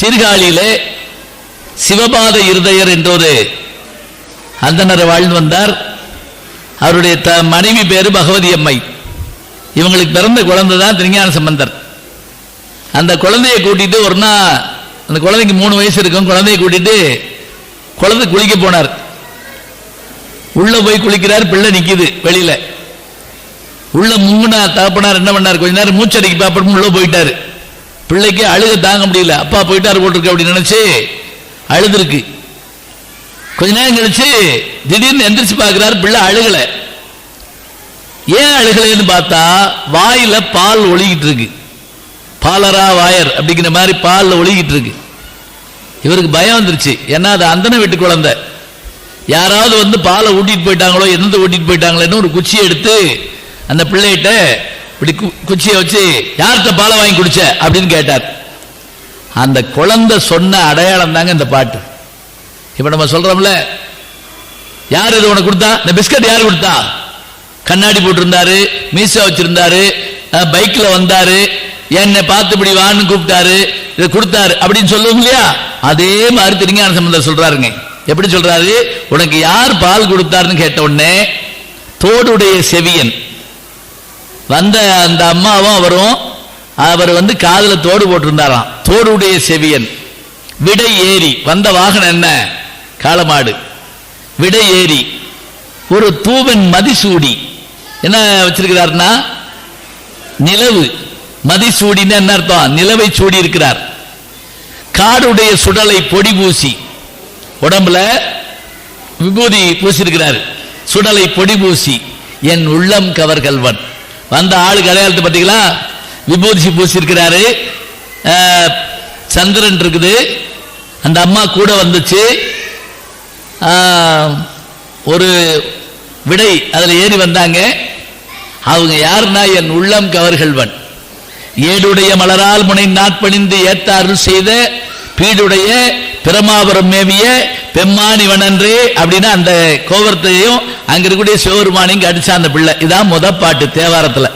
சீர்காழியிலே சிவபாத இருதயர் என்ற ஒரு அந்தனர் வாழ்ந்து வந்தார். அவருடைய த மனைவி பேரு பகவதி அம்மை. இவங்களுக்கு பிறந்த குழந்தை தான் திருஞான சம்பந்தர். அந்த குழந்தையை கூட்டிட்டு ஒரு நாள் அந்த குழந்தைக்கு மூணு வயசு இருக்கும். குழந்தையை கூட்டிட்டு குழந்தை குளிக்க போனார். உள்ள போய் குளிக்கிறார் பிள்ளை நிக்குது வெளியில. உள்ள முங்குனா தகப்பனார் என்ன பண்ணார்? கொஞ்ச நேரம் மூச்சடிக்கு பாப்படும் உள்ள போயிட்டாரு. பிள்ளைக்கு அழுக தாங்க முடியல. அப்பா போயிட்டாரு போட்டிருக்கு அப்படின்னு நினைச்சு அழுதுருக்கு. கொஞ்ச நேரம் கழிச்சு திடீர்னு எந்திரிச்சு பார்க்கிறார் பிள்ளை அழுகல. ஏன் அழுகலைன்னு பார்த்தா வாயில பால் ஒழுகிட்டு இருக்கு. பாலரா வாயர் அப்படிங்கிற மாதிரி பாலில் ஒழுகிட்டு இருக்கு. இவருக்கு பயம் வந்துருச்சு. ஏன்னா அது அந்தன வீட்டு குழந்தை? யாராவது வந்து பாலை ஊட்டிட்டு போயிட்டாங்களோ எந்த ஊட்டிட்டு போயிட்டாங்களோன்னு ஒரு குச்சி எடுத்து அந்த பிள்ளைகிட்ட இப்படி கு- குச்சியை வச்சு யார்கிட்ட பாலை வாங்கி குடிச்ச? அப்படின்னு கேட்டார். அந்த குழந்தை சொன்ன அடையாளம் தாங்க இந்த பாட்டு. இப்ப நம்ம சொல்றோம்ல யார் இது உனக்கு கொடுத்தா? இந்த பிஸ்கட் யார் கொடுத்தா? கண்ணாடி போட்டிருந்தாரு மீசா வச்சிருந்தாரு பைக்கில் பைக்ல வந்தாரு என்னை பார்த்து இப்படி வான்னு கூப்பிட்டாரு இதை கொடுத்தாரு அப்படின்னு சொல்லுவோம் இல்லையா? அதே மாதிரி திருஞான சம்பந்தர் சொல்றாருங்க. எப்படி சொல்றாரு? உனக்கு யார் பால் கொடுத்தாருன்னு கேட்ட உடனே தோடுடைய செவியன் வந்த அந்த அம்மாவும் அவரும் அவர் வந்து காதில் தோடு போட்டிருந்தாராம். தோடுடைய செவியன். விடை ஏறி. வந்த வாகனம் என்ன? காலமாடு விடை ஏறி. ஒரு தூவன் மதிசூடி. என்ன வச்சிருக்கிறார்னா? நிலவு. மதிசூடின்னு என்ன அர்த்தம்? நிலவை சூடி இருக்கிறார். காடுடைய சுடலை பொடி பூசி. உடம்புல விபூதி பூசியிருக்கிறார் சுடலை பொடி பூசி. என் உள்ளம் கவர்கள்வன் வந்த ஆளு அடையாளத்தை பார்த்தீங்களா? விபூதி பூசியிருக்கிறாரு. சந்திரன் இருக்குது. அந்த அம்மா கூட வந்துச்சு. ஒரு விடை அதில் ஏறி வந்தாங்க. அவங்க யாருன்னா? என் உள்ளம் கவர்கள்வன். ஏடுடைய மலரால் முனை நாட்பணிந்து ஏத்த அருள் செய்த பீடுடைய பிரமாபுரம் மேவிய பெம்மானிவன் என்று அப்படின்னா அந்த கோபுரத்தையும் அங்க இருக்கக்கூடிய சிவபெருமானையும் அடிச்சா அந்த பிள்ளை. இதான் முத பாட்டு தேவாரத்துல.